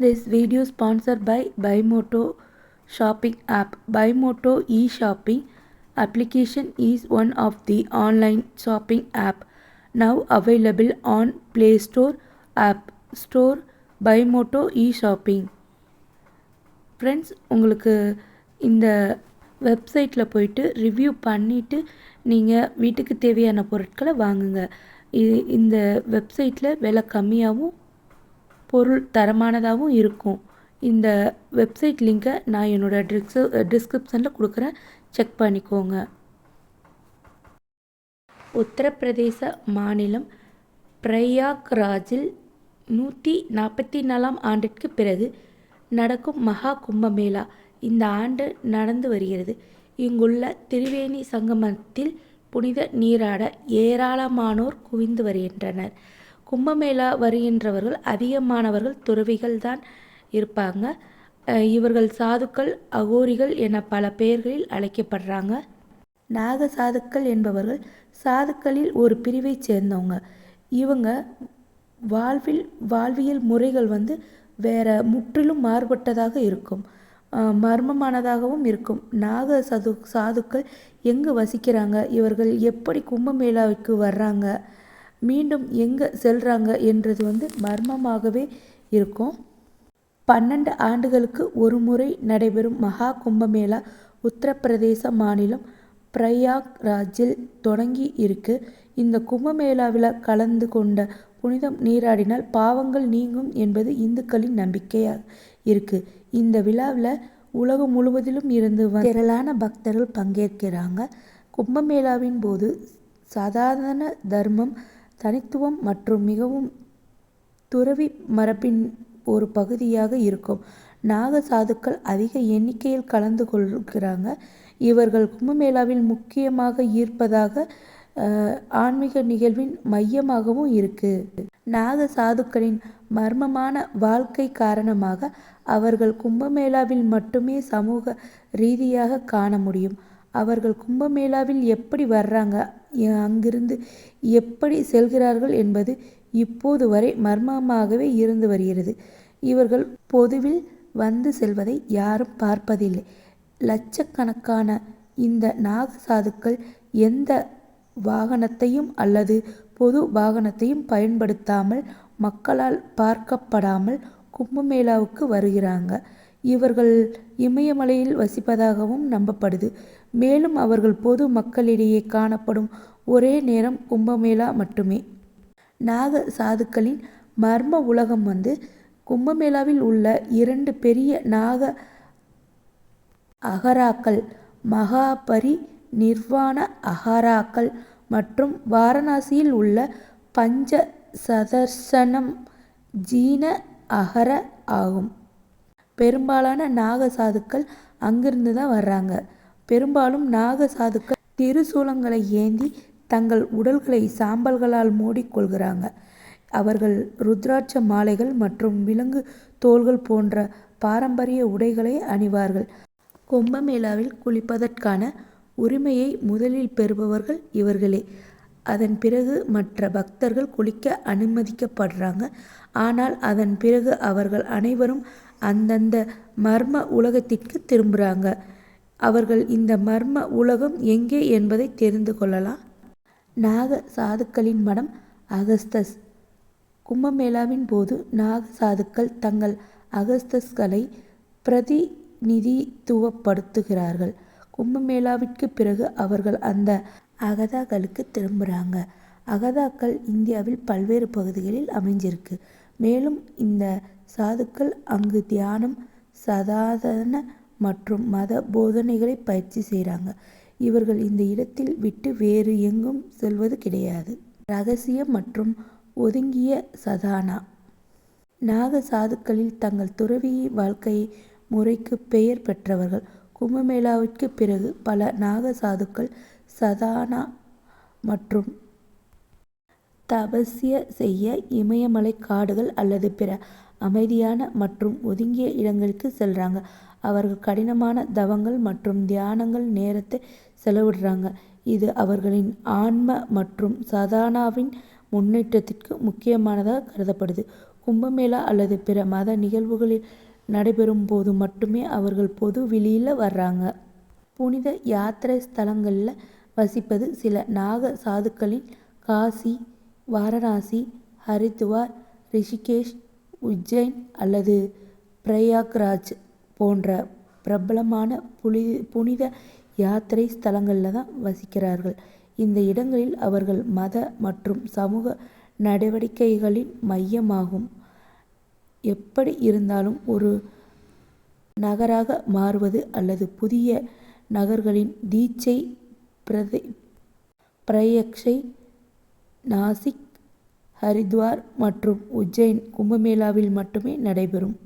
This video sponsor by Bymoto shopping app Bymoto e shopping application is one of the online shopping app now available on play store app store Bymoto e shopping friends உங்களுக்கு இந்த வெப்சைட்டில் போயிட்டு review பண்ணிவிட்டு நீங்கள் வீட்டுக்கு தேவையான பொருட்களை வாங்குங்க இந்த வெப்சைட்டில் விலை கம்மியாகவும் பொருள் தரமானதாகவும் இருக்கும். இந்த வெப்சைட் லிங்கை நான் என்னோடய டிஸ்க் டிஸ்கிரிப்ஷனில் கொடுக்குறேன். செக் பண்ணிக்கோங்க. உத்தரப்பிரதேச மாநிலம் பிரயாக்ராஜில் நூற்றி நாற்பத்தி நாலாம் ஆண்டிற்கு பிறகு நடக்கும் மகா கும்பமேளா இந்த ஆண்டு நடந்து வருகிறது. இங்குள்ள திரிவேணி சங்கமத்தில் புனித நீராட ஏராளமானோர் குவிந்து வருகின்றனர். கும்பமேளா வருகின்றவர்கள் அதிகமானவர்கள் துறவிகள் தான் இருப்பாங்க இவர்கள் சாதுக்கள் அகோரிகள் என பல பெயர்களில் அழைக்கப்படுறாங்க. நாக சாதுக்கள் என்பவர்கள் சாதுக்களில் ஒரு பிரிவைச் சேர்ந்தவங்க. இவங்க வாழ்வில் வாழ்வியல் முறைகள் வந்து வேற முற்றிலும் மாறுபட்டதாக இருக்கும். மர்மமானதாகவும் இருக்கும். நாக சது சாதுக்கள் எங்கு வசிக்கிறாங்க? இவர்கள் எப்படி கும்பமேளாவுக்கு வர்றாங்க? மீண்டும் எங்கே செல்கிறாங்க என்றது வந்து மர்மமாகவே இருக்கும். பன்னெண்டு ஆண்டுகளுக்கு ஒரு முறை நடைபெறும் மகா கும்பமேளா உத்தரப்பிரதேச மாநிலம் பிரயாக்ராஜில் தொடங்கி இருக்கு. இந்த கும்பமேளாவில் கலந்து கொண்ட புனிதம் நீராடினால் பாவங்கள் நீங்கும் என்பது இந்துக்களின் நம்பிக்கையாக இருக்கு. இந்த விழாவில் உலகம் முழுவதிலும் இருந்து திரளான பக்தர்கள் பங்கேற்கிறாங்க. கும்பமேளாவின் போது சாதாரண தர்மம் தனித்துவம் மற்றும் மிகவும் துறவி மரபின் ஒரு பகுதியாக இருக்கும். நாக சாதுக்கள் அதிக எண்ணிக்கையில் கலந்து கொள்கிறாங்க. இவர்கள் கும்பமேளாவில் முக்கியமாக ஈர்ப்பதாக அஹ், ஆன்மீக நிகழ்வின் மையமாகவும் இருக்கு. நாக சாதுக்களின் மர்மமான வாழ்க்கை காரணமாக அவர்கள் கும்பமேளாவில் மட்டுமே சமூக ரீதியாக காண முடியும். அவர்கள் கும்பமேளாவில் எப்படி வர்றாங்க? அங்கிருந்து எப்படி செல்கிறார்கள் என்பது இப்போது வரை மர்மமாகவே இருந்து வருகிறது. இவர்கள் பொதுவில் வந்து செல்வதை யாரும் பார்ப்பதில்லை. லட்சக்கணக்கான இந்த நாக சாதுக்கள் எந்த வாகனத்தையும் அல்லது பொது வாகனத்தையும் பயன்படுத்தாமல் மக்களால் பார்க்கப்படாமல் கும்பமேளாவுக்கு வருகிறாங்க. இவர்கள் இமயமலையில் வசிப்பதாகவும் நம்பப்படுது. மேலும் அவர்கள் பொது மக்களிடையே காணப்படும் ஒரே நேரம் கும்பமேளா மட்டுமே. நாக சாதுக்களின் மர்ம உலகம் வந்து கும்பமேளாவில் உள்ள இரண்டு பெரிய நாக அகராக்கள் மகாபரி நிர்வாண அகராக்கள் மற்றும் வாரணாசியில் உள்ள பஞ்ச சதர்சனம் ஜீன அகர ஆகும். பெரும்பாலான நாக சாதுக்கள் அங்கிருந்து தான் வர்றாங்க. பெரும்பாலும் நாக சாதுக்கள் திருசூலங்களை ஏந்தி தங்கள் உடல்களை சாம்பல்களால் மூடிக்கொள்கிறாங்க அவர்கள் ருத்ராட்ச மாலைகள் மற்றும் விலங்கு தோள்கள் போன்ற பாரம்பரிய உடைகளை அணிவார்கள். கும்பமேளாவில் குளிப்பதற்கான உரிமையை முதலில் பெறுபவர்கள் இவர்களே. அதன் பிறகு மற்ற பக்தர்கள் குளிக்க அனுமதிக்கப்படுறாங்க. ஆனால் அதன் பிறகு அவர்கள் அனைவரும் அந்தந்த மர்ம உலகத்திற்கு திரும்புகிறாங்க அவர்கள் இந்த மர்ம உலகம் எங்கே என்பதை தெரிந்து கொள்ளலாம். நாக சாதுக்களின் மடம் அகஸ்தஸ். கும்பமேளாவின் போது நாக சாதுக்கள் தங்கள் அகஸ்தஸ்களை பிரதிநிதித்துவப்படுத்துகிறார்கள். கும்பமேளாவிற்கு பிறகு அவர்கள் அந்த அகதாக்களுக்கு திரும்புகிறாங்க அகதாக்கள் இந்தியாவில் பல்வேறு பகுதிகளில் அமைஞ்சிருக்கு. மேலும் இந்த சாதுக்கள் அங்கு தியானம் சதாதன மற்றும் மத போதனைகளை பயிற்சி செய்கிறாங்க. இவர்கள் இந்த இடத்தில் விட்டு வேறு எங்கும் செல்வது கிடையாது. ரகசிய மற்றும் ஒதுங்கிய சதானா. நாக சாதுக்களில் தங்கள் துறவி வாழ்க்கை முறைக்கு பெயர் பெற்றவர்கள். கும்பமேளாவிற்கு பிறகு பல நாக சாதுக்கள் சதானா மற்றும் தபஸ்ய செய்ய இமயமலை காடுகள் அல்லது பிற அமைதியான மற்றும் ஒதுங்கிய இடங்களுக்கு செல்றாங்க. அவர்கள் கடினமான தவங்கள் மற்றும் தியானங்கள் நேரத்தை செலவிடுறாங்க. இது அவர்களின் ஆன்ம மற்றும் சதானாவின் முன்னேற்றத்திற்கு முக்கியமானதாக கருதப்படுது. கும்பமேளா அல்லது பிற மத நிகழ்வுகளில் நடைபெறும் போது மட்டுமே அவர்கள் பொது வெளியில் வர்றாங்க. புனித யாத்திரை ஸ்தலங்களில் வசிப்பது சில நாக சாதுக்களின் காசி வாரணாசி ஹரித்துவார் ரிஷிகேஷ் உஜ்ஜைன் அல்லது பிரயாக்ராஜ் போன்ற பிரபலமான புலி புனித யாத்திரை ஸ்தலங்களில் தான் வசிக்கிறார்கள். இந்த இடங்களில் அவர்கள் மத மற்றும் சமூக நடவடிக்கைகளின் மையமாகும். எப்படி இருந்தாலும் ஒரு நகராக மாறுவது அல்லது புதிய நகர்களின் தீட்சை பிரதி பிரயக்ஷை நாசிக் ஹரித்வார் மற்றும் உஜ்ஜைன் கும்பமேளாவில் மட்டுமே நடைபெறும்.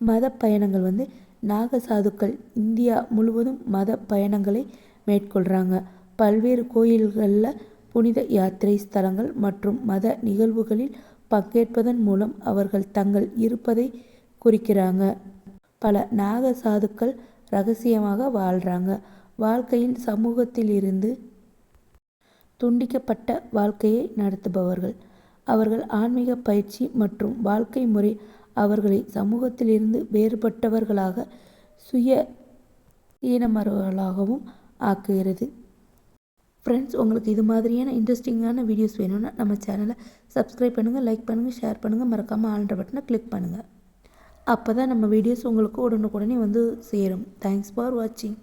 மத பயணங்கள் வந்து நாக சாதுக்கள் இந்தியா முழுவதும் மத பயணங்களை மேற்கொள்கிறாங்க பல்வேறு கோயில்களில் புனித யாத்திரை ஸ்தலங்கள் மற்றும் மத நிகழ்வுகளில் பங்கேற்பதன் மூலம் அவர்கள் தங்கள் இருப்பதை குறிக்கிறாங்க. பல நாக சாதுக்கள் ரகசியமாக வாழ்கிறாங்க வாழ்க்கையின் சமூகத்திலிருந்து துண்டிக்கப்பட்ட வாழ்க்கையை நடத்துபவர்கள். அவர்கள் ஆன்மீக பயிற்சி மற்றும் வாழ்க்கை முறை அவர்களை சமூகத்திலிருந்து வேறுபட்டவர்களாக சுய ஈனமரவர்களாகவும் ஆக்குகிறது. ஃப்ரெண்ட்ஸ் உங்களுக்கு இது மாதிரியான இன்ட்ரெஸ்டிங்கான வீடியோஸ் வேணும்னா நம்ம சேனலை சப்ஸ்கிரைப் பண்ணுங்கள் லைக் பண்ணுங்கள் ஷேர் பண்ணுங்கள் மறக்காமல் ஆள்ற பட்டனை கிளிக் பண்ணுங்கள் அப்போ தான் நம்ம வீடியோஸ் உங்களுக்கு உடனுக்குடனே வந்து சேரும். தேங்க்ஸ் ஃபார் வாட்சிங்